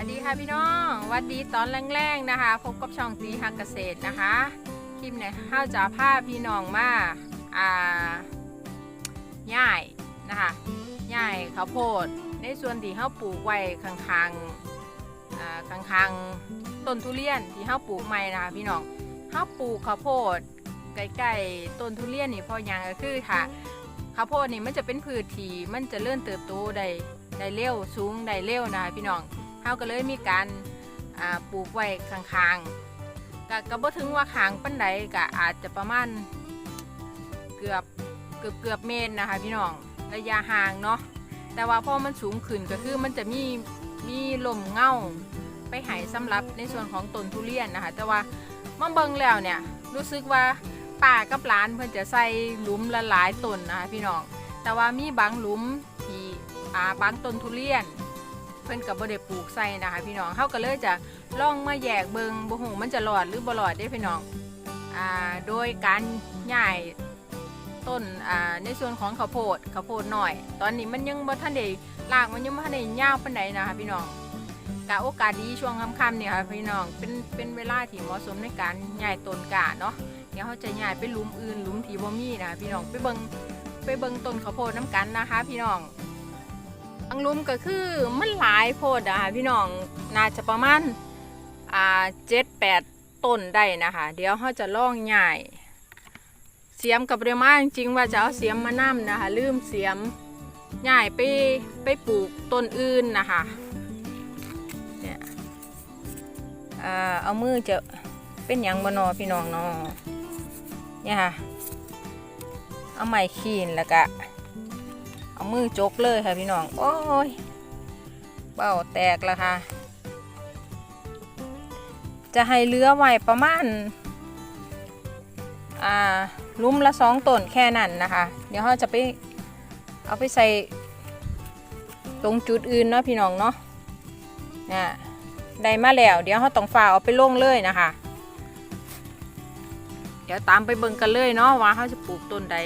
วัสดีค่ะพี่น้องวัสดีตอนแรงๆนะคะ พบกับช่องตีฮักเกษตรนะคะคลิปเนี่ยข้าวจะพาพี่น้องมาอ่าย่ายนะคะย่ายข้าวโพดในส่วนที่ข้าวปลูกไว้ข้างๆอ่าข้างๆต้นทุเรียนที่ข้าวปลูกใหม่นะคะพี่น้องข้าวปลูกข้าวโพดใกล้ๆต้นทุเรียนนี่พออย่างก็คือค่ะข้าวโพดนี่มันจะเป็นพืชที่มันจะเลื่อนเติบโตได้ได้เร็วสูงได้เร็วนะคะพี่น้อง เฮาก็เลยมีการปลูกไว้ข้างๆก็ก็บ่ถึงว่าข้างปันใดก็อาจจะประมาณเกือบเกือบเกือบเมตรนะคะพี่น้องระยะห่างเนาะแต่ว่าพอมันสูงขึ้นก็คือมันจะมีมีลมเงาไปหายสำหรับในส่วนของต้นทุเรียนนะคะ แต่ว่ามาเบิ่งแล้วเนี่ยรู้สึกว่าป้ากับหลานเพิ่นจะใส่หลุมละหลายต้นนะคะพี่น้องแต่ว่ามีบางหลุมที่อ่าบางต้นทุเรียน เพิ่นกับบ่ได้ปลูกใส่นะคะพี่น้องเขาก็เลยจะล่องมาแยกเบิงบ่ฮู้มันจะรอดหรือบ่รอดเด้พี่น้องอ่าโดยการย้ายต้นอ่าในส่วนของข้าวโพดข้าวโพดหน่อย ตอนนี้มันยังบ่ทันได้รากมันยังบ่ทันได้ยาวปานใดนะคะพี่น้องกะโอกาสดีช่วงค่ำๆเนี่ยค่ะพี่น้องเป็นเป็นเวลาที่เหมาะสมในการย้ายต้นกาเนาะเดี๋ยวเขาจะย้ายไปหลุมอื่นหลุมที่บ่มีนะคะพี่น้องไปเบิงไปเบิงต้นข้าวโพดน้ำกันนะคะ พี่น้อง อังลุมก็คือมันหลายโพดอะค่ะพี่น้องน่าจะประมาณอ่าเจ็ดแปดต้นได้นะคะ เดี๋ยวเขาจะล่องใหญ่เสียมกับเรียมาจริงๆว่าจะเอาเสียมมานำนะคะ ลืมเสียมใหญ่ไปไปปลูกต้นอื่นนะคะเนี่ยเอามือจะเป็นยังบนอพี่น้องเนาะเนี่ยค่ะ เอาไม้ขีนแล้วก็ เอามือจกเลยค่ะพี่น้อง โอ้ย เบ้าแตกแล้วค่ะ จะให้เลือไว้ประมาณ อ่าลุ่มละสองต้นแค่นั้นนะคะ เดี๋ยวเราจะไปเอาไปใส่ตรงจุดอื่นเนาะพี่น้องเนาะนี่ได้มาแล้ว เดี๋ยวเราต้องฝ่าเอาไปลงเลยนะคะ เดี๋ยวตามไปเบิ่งกันเลยเนาะว่าเขาจะปลูกต้นใด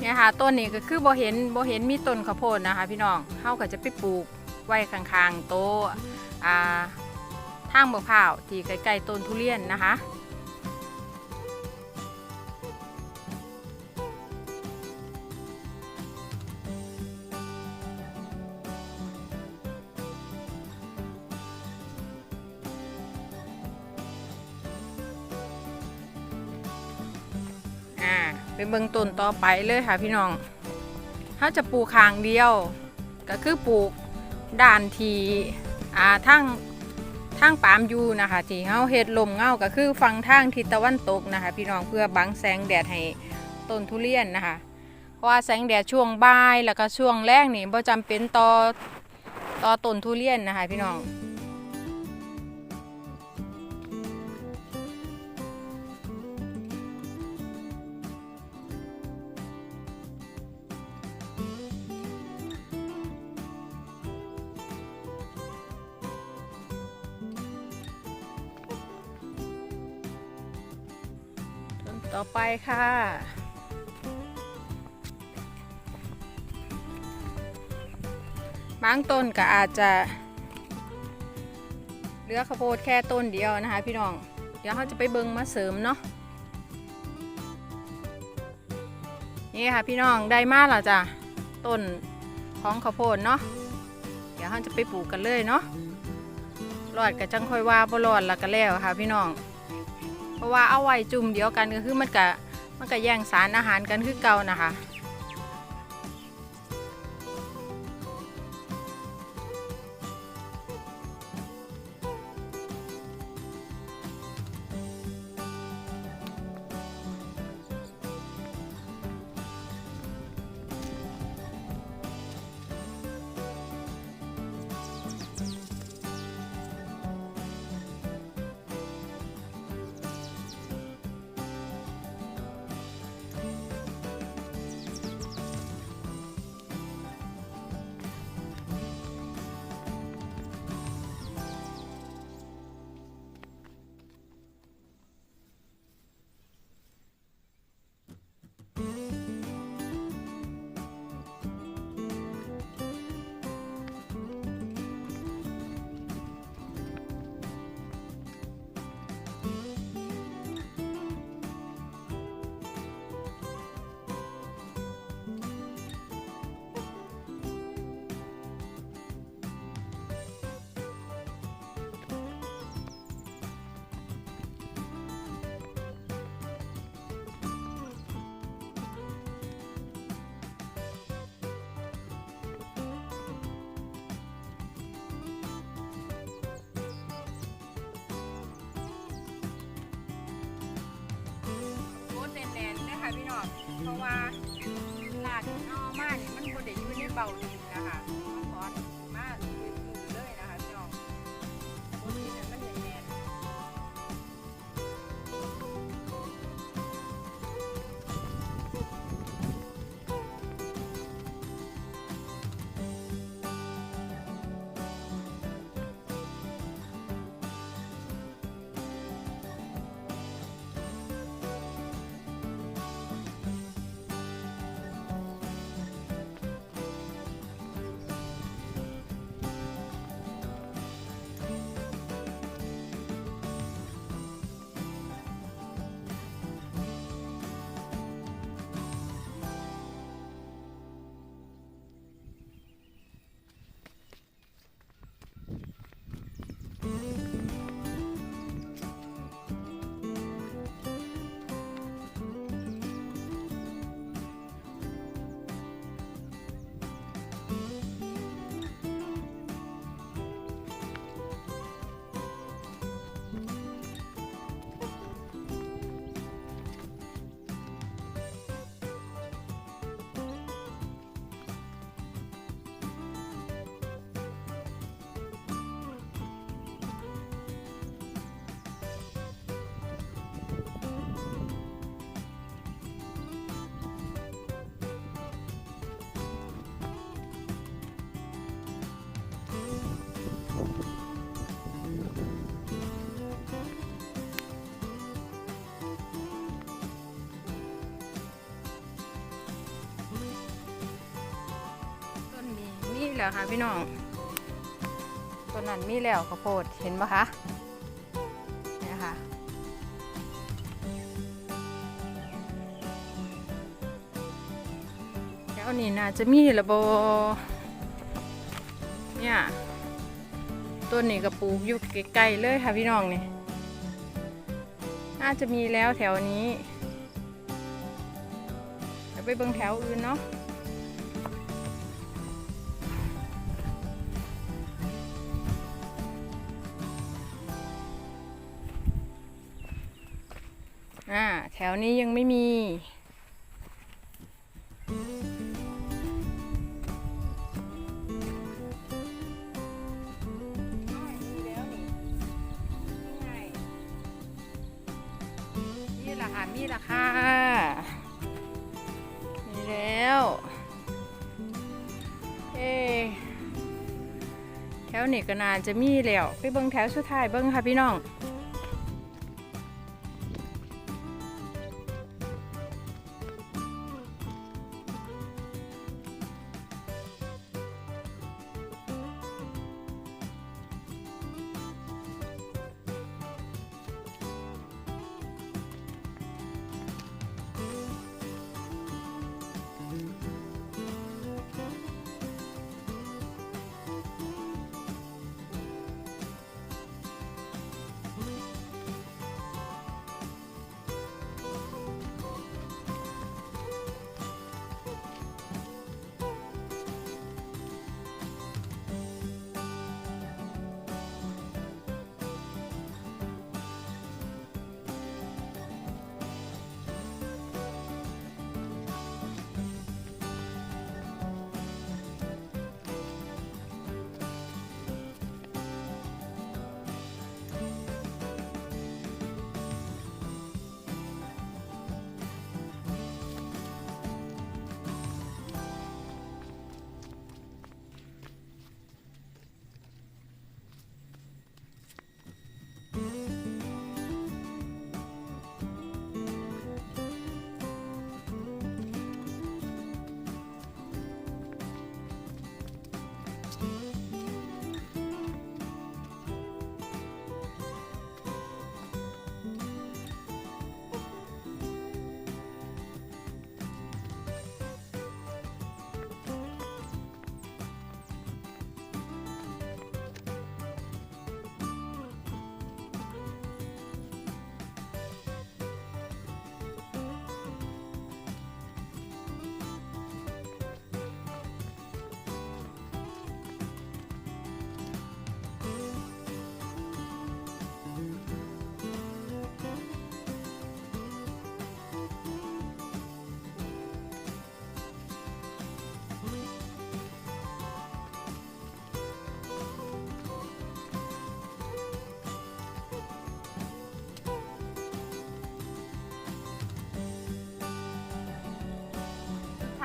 เนี่ยค่ะต้นนี้ก็คือบ่เห็นบ่เห็นมีต้นข้าวโพดนะคะ พี่น้องเฮาก็จะไปปลูกไว้ข้างๆโต๊ะอ่าทางบะพร้าวที่ใกล้ๆต้นทุเรียนนะคะ ไปเบิ่งต้นต่อไปเลยค่ะพี่น้องถ้าจะปลูกคางเดียว ก็คือปลูกด่านทีอ่าทั้งทั้งปามยูนะคะที่เฮาเฮ็ดลมเงาก็คือฝั่งทางทิศตะวันตกนะคะ พี่น้องเพื่อบังแสงแดดให้ต้นทุเรียนนะคะ เพราะว่าแสงแดดช่วงบ่ายแล้วก็ช่วงแรกนี่บ่จำเป็นต่อต่อต้นทุเรียนนะคะ พี่น้อง ต่อไปค่ะ บางต้นก็อาจจะเหลือข้าวโพดแค่ต้นเดียวนะคะ พี่น้อง เดี๋ยวเขาจะไปเบิงมาเสริมเนาะ นี่ค่ะพี่น้องได้มากแล้วจ้ะ ต้นของข้าวโพดเนาะ เดี๋ยวเขาจะไปปลูกกันเลยเนาะรอดกับจังค่อยว่าบ่รอดและก็แล้วค่ะพี่น้อง เพราะว่าเอาไว้จุ่มเดียวกันก็คือมันก็มันก็แย่งสารอาหารกันคือเก่านะคะ ค่ะพี่น้อง เพราะว่าลาดนอมานี่มันบ่ได้อยู่ในเบาดินนะคะต้อมาคือ แล้วค่ะพี่น้องต้นนั้นมีแล้วข้าวโพดเห็นปะคะเนี่ยค่ะแล้วนี่น่าจะมีระโบเนี่ยต้นนี้ก็ปลูกอยู่ใกล้ๆเลยค่ะพี่น้องนี่น่าจะมีแล้วแถวนี้เดี๋ยวไปเบิ่งแถวอื่นเนาะ อ่าแถวนี้ยังไม่มีอ้อยมีแล้วนี่นี่ไงนี่แหละค่ะมีราคามีแล้ว เอแถวนี้ก็นานจะมีแล้ว ไปเบิ้งแถวสุดท้ายเบิ้งค่ะพี่น้อง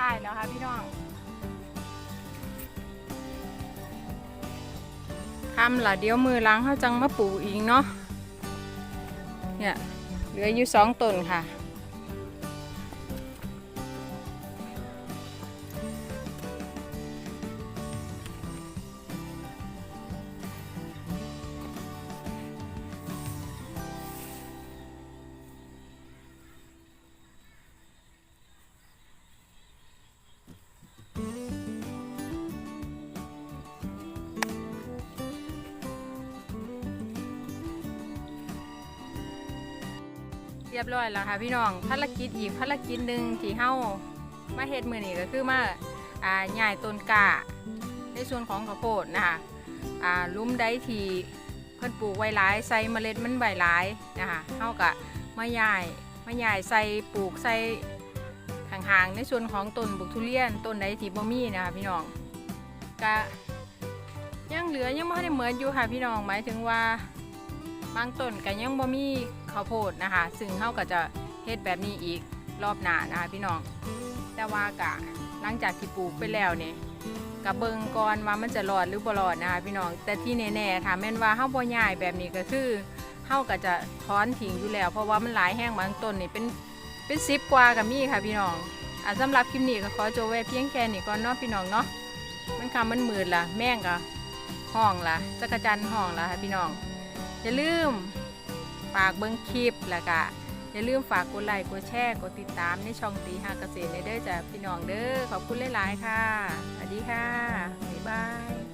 ท้ายแล้วค่ะพี่น้องทำละเดี๋ยวมือล้างเขาจังมะปูอีกเนาะเนี่ยเหลืออยู่สองตนค่ะ เรียบร้อยแล้วค่ะพี่น้องภารกิจอีกภารกิจหนึ่งที่เฮามาเฮ็ดมือนี้ก็คือมาอ่าหย่ต้นกาในส่วนของข้าวโพดนะคะอ่าลุ้มได้ทีเพิ่นปลูกไว้หลายใส่เมล็ดมันไวหลายนะคะเฮาก็มาหย่ายมาหย่ใส่ปลูกใส่ห่างๆในส่วนของต้นบุกทุเรียนต้นใดที่บ่มีนะคะพี่น้องก็ยังเหลือยังไม่ได้เหมือนอยู่ค่ะพี่น้องหมายถึงว่าบางต้นก็ยังบ่มี ข้าวโพดนะคะ ซึ่งเฮาก็จะเฮ็ดแบบนี้อีกรอบหน้านะคะพี่น้อง แต่ว่ากะหลังจากที่ปลูกไปแล้วเนี่ยกะเบิงก่อนว่ามันจะรอดหรือบ่รอดนะคะพี่น้อง แต่ที่แน่ๆถ้าแม่นว่าเฮาบ่ย้ายแบบนี้ก็คือเฮาก็จะถอนทิ้งอยู่แล้ว เพราะว่ามันหลายแห้งบางต้นนี่เป็นเป็น10กว่าก็มีค่ะพี่น้องอะสำหรับคลิปนี้ก็ขอจบไว้เพียงแค่นี้ก่อนเนาะพี่น้องเนาะมันคำมันมืดล่ะแม่งก็ห้องล่ะจักรจันห้องล่ะค่ะพี่น้อง อย่าลืม ฝากเบิ้งคลิปแล้วก็อย่าลืมฝากกดไลค์กดแชร์กดติดตามในช่องตีหาเกษตรในเด้อจ้ะพี่น้องเด้อขอบคุณหลายๆค่ะสวัสดีค่ะบ๊ายบาย